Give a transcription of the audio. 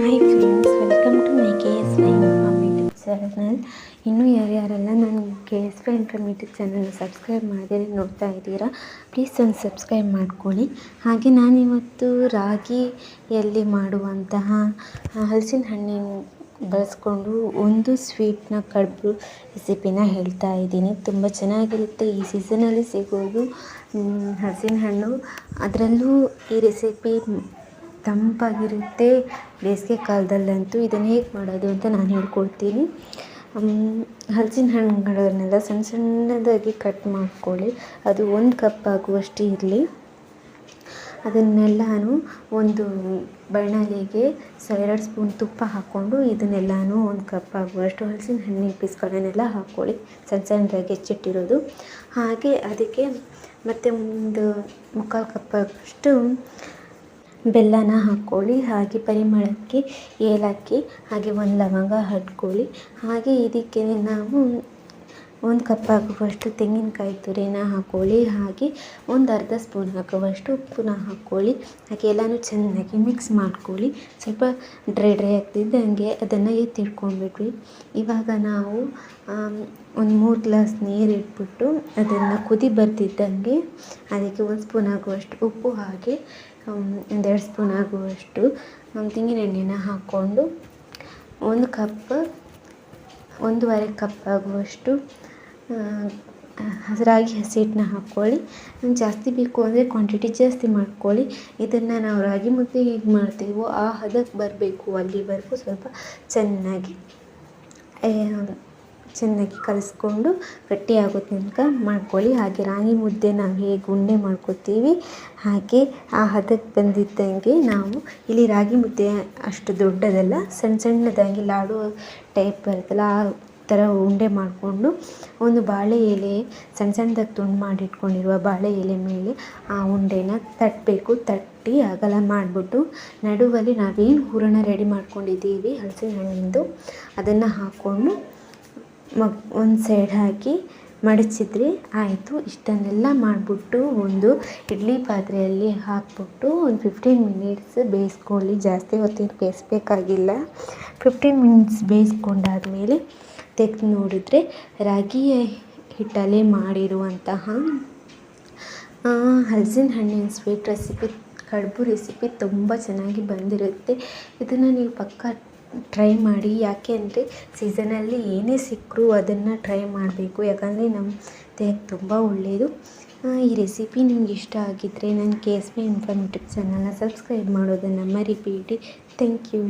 Hi friends welcome to my K S Y informative channel ಇನ್ನೂ ಯಾರ್ಯಾರೆಲ್ಲ ನಾನು K S Y informative ಚಾನಲ್ನ subscribe ಮಾಡಿದರೆ ನೋಡ್ತಾ ಇದ್ದೀರಾ ಪ್ಲೀಸ್ ಒಂದು ಸಬ್ಸ್ಕ್ರೈಬ್ ಮಾಡ್ಕೊಳ್ಳಿ. ಹಾಗೆ ನಾನಿವತ್ತು ರಾಗಿಯಲ್ಲಿ ಮಾಡುವಂತಹ ಹಲಸಿನ ಹಣ್ಣಿನ ಬಳಸ್ಕೊಂಡು ಒಂದು ಸ್ವೀಟ್ನ ಕಡುಬು ರೆಸಿಪಿನ ಹೇಳ್ತಾ ಇದ್ದೀನಿ. ತುಂಬ ಚೆನ್ನಾಗಿರುತ್ತೆ. ಈ ಸೀಸನಲ್ಲಿ ಸಿಗೋದು ಹಲಸಿನ ಹಣ್ಣು. ಅದರಲ್ಲೂ ಈ ರೆಸಿಪಿ ತಂಪಾಗಿರುತ್ತೆ. ಬೇಸಿಗೆ ಕಾಲದಲ್ಲಂತೂ ಇದನ್ನು ಹೇಗೆ ಮಾಡೋದು ಅಂತ ನಾನು ಹೇಳ್ಕೊಡ್ತೀನಿ. ಹಲಸಿನ ಹಣ್ಣುಗಳನ್ನೆಲ್ಲ ಸಣ್ಣ ಸಣ್ಣದಾಗಿ ಕಟ್ ಮಾಡ್ಕೊಳ್ಳಿ. ಅದು ಒಂದು ಕಪ್ ಆಗುವಷ್ಟು ಇರಲಿ. ಅದನ್ನೆಲ್ಲನೂ ಒಂದು ಬಾಣಲೆಗೆ ಸ, ಎರಡು ಸ್ಪೂನ್ ತುಪ್ಪ ಹಾಕ್ಕೊಂಡು ಇದನ್ನೆಲ್ಲನೂ ಒಂದು ಕಪ್ ಆಗುವಷ್ಟು ಹಲಸಿನ ಹಣ್ಣಿನ ಪೀಸ್ಗಳನ್ನೆಲ್ಲ ಹಾಕ್ಕೊಳ್ಳಿ. ಸಣ್ಣ ಸಣ್ಣದಾಗಿ ಹೆಚ್ಚಿಟ್ಟಿರೋದು. ಹಾಗೆ ಅದಕ್ಕೆ ಮತ್ತು ಒಂದು ಮುಕ್ಕಾಲು ಕಪ್ ಆಗುವಷ್ಟು ಬೆಲ್ಲನ ಹಾಕ್ಕೊಳ್ಳಿ ಹಾಗೆ ಪರಿಮಳಕ್ಕೆ ಏಲಕ್ಕಿ ಹಾಗೆ ಒಂದು ಲವಂಗ ಹಾಕ್ಕೊಳ್ಳಿ ಹಾಗೆ ಇದಕ್ಕೆ ನಾವು ಒಂದು ಕಪ್ ಆಗುವಷ್ಟು ತೆಂಗಿನಕಾಯಿ ತುರಿನ ಹಾಕ್ಕೊಳ್ಳಿ ಹಾಗೆ ಒಂದು ಅರ್ಧ ಸ್ಪೂನ್ ಆಗುವಷ್ಟು ಉಪ್ಪನ್ನ ಹಾಕ್ಕೊಳ್ಳಿ ಹಾಗೆ ಎಲ್ಲನೂ ಚೆನ್ನಾಗಿ ಮಿಕ್ಸ್ ಮಾಡ್ಕೊಳ್ಳಿ. ಸ್ವಲ್ಪ ಡ್ರೈ ಡ್ರೈ ಆಗ್ತಿದ್ದಂಗೆ ಅದನ್ನು ಎತ್ತಿಟ್ಕೊಂಡ್ಬಿಟ್ವಿ ಇವಾಗ ನಾವು ಒಂದು ಮೂರು ಗ್ಲಾಸ್ ನೀರು ಇಟ್ಬಿಟ್ಟು ಅದನ್ನು ಕುದಿ ಬರ್ತಿದ್ದಂಗೆ ಅದಕ್ಕೆ ಒಂದು ಸ್ಪೂನ್ ಆಗುವಷ್ಟು ಉಪ್ಪು, ಹಾಗೆ ಒಂದೆರಡು ಸ್ಪೂನ್ ಆಗುವಷ್ಟು ತೆಂಗಿನೆಣ್ಣೆನ ಹಾಕ್ಕೊಂಡು ಒಂದು ಕಪ್, ಒಂದೂವರೆ ಕಪ್ ಆಗುವಷ್ಟು ರಾಗಿ ಹಸಿ ಹಿಟ್ಟನ್ನ ಹಾಕ್ಕೊಳ್ಳಿ ಜಾಸ್ತಿ ಬೇಕು ಅಂದರೆ ಕ್ವಾಂಟಿಟಿ ಜಾಸ್ತಿ ಮಾಡ್ಕೊಳ್ಳಿ. ಇದನ್ನು ನಾವು ರಾಗಿ ಮುದ್ದೆ ಹೇಗೆ ಮಾಡ್ತೀವೋ ಆ ಹದಕ್ಕೆ ಬರಬೇಕು. ಅಲ್ಲಿವರೆಗೂ ಸ್ವಲ್ಪ ಚೆನ್ನಾಗಿ ಚೆನ್ನಾಗಿ ಕಲಿಸ್ಕೊಂಡು ಗಟ್ಟಿಯಾಗೋ ತನಕ ಮಾಡ್ಕೊಳ್ಳಿ. ಹಾಗೆ ರಾಗಿ ಮುದ್ದೆ ನಾವು ಹೇಗೆ ಉಂಡೆ ಮಾಡ್ಕೋತೀವಿ, ಹಾಗೆ ಆ ಹದಕ್ಕೆ ಬಂದಿದ್ದಂಗೆ ನಾವು ಇಲ್ಲಿ ರಾಗಿ ಮುದ್ದೆ ಅಷ್ಟು ದೊಡ್ಡದಲ್ಲ ಸಣ್ಣ ಸಣ್ಣದಾಗಿ ಲಾಡು ಟೈಪ್ ಬರುತ್ತಲ್ಲ, ಆ ಥರ ಉಂಡೆ ಮಾಡಿಕೊಂಡು ಒಂದು ಬಾಳೆ ಎಲೆ, ಸಣ್ಣ ಸಣ್ಣದಾಗಿ ತುಂಡು ಮಾಡಿಟ್ಕೊಂಡಿರುವ ಬಾಳೆ ಎಲೆ ಮೇಲೆ ಆ ಉಂಡೆನ ತಟ್ಟಬೇಕು ತಟ್ಟಿ ಅಗಲ ಮಾಡಿಬಿಟ್ಟು ನಡುವಲ್ಲಿ ನಾವೇನು ಹೂರಣ ರೆಡಿ ಮಾಡ್ಕೊಂಡಿದ್ದೀವಿ ಹಲಸಿನ ಹಣ್ಣಿಂದು ಅದನ್ನು ಹಾಕ್ಕೊಂಡು ಮಗ್ ಒಂದು ಸೈಡ್ ಹಾಕಿ ಮಡಚಿದ್ರೆ ಆಯಿತು. ಇಷ್ಟನ್ನೆಲ್ಲ ಮಾಡಿಬಿಟ್ಟು ಒಂದು ಇಡ್ಲಿ ಪಾತ್ರೆಯಲ್ಲಿ ಹಾಕ್ಬಿಟ್ಟು ಒಂದು ಫಿಫ್ಟೀನ್ ಮಿನಿಟ್ಸ್ ಬೇಯಿಸ್ಕೊಳ್ಳಿ. ಜಾಸ್ತಿ ಹೊತ್ತಿನ ಬೇಯಿಸ್ಬೇಕಾಗಿಲ್ಲ. ಫಿಫ್ಟೀನ್ ಮಿನಿಟ್ಸ್ ಬೇಯಿಸ್ಕೊಂಡಾದ್ಮೇಲೆ ತೆಗೆದು ನೋಡಿದ್ರೆ ರಾಗಿ ಹಿಟ್ಟಲ್ಲಿ ಮಾಡಿರುವಂತಹ ಹಲಸಿನ ಹಣ್ಣಿನ ಸ್ವೀಟ್ ರೆಸಿಪಿ ಕಡುಬು ರೆಸಿಪಿ ತುಂಬ ಚೆನ್ನಾಗಿ ಬಂದಿರುತ್ತೆ. ಇದನ್ನು ನೀವು ಪಕ್ಕ ಟ್ರೈ ಮಾಡಿ. ಯಾಕೆ ಅಂದರೆ ಸೀಸನಲ್ಲಿ ಏನೇ ಸಿಕ್ಕರೂ ಅದನ್ನು ಟ್ರೈ ಮಾಡಬೇಕು. ಯಾಕಂದರೆ ನಮ್ಮ ದೇಹಕ್ಕೆ ತುಂಬ ಒಳ್ಳೆಯದು ಈ ರೆಸಿಪಿ ನಿಮ್ಗೆ ಇಷ್ಟ ಆಗಿದ್ದರೆ ನನ್ನ ಕೆ ಎಸ್ ಬಿ ಇನ್ಫಾರ್ಮೇಟಿವ್ ಚಾನಲ್ನ ಸಬ್ಸ್ಕ್ರೈಬ್ ಮಾಡೋದನ್ನು ಮರಿಬೇಡಿ. Thank you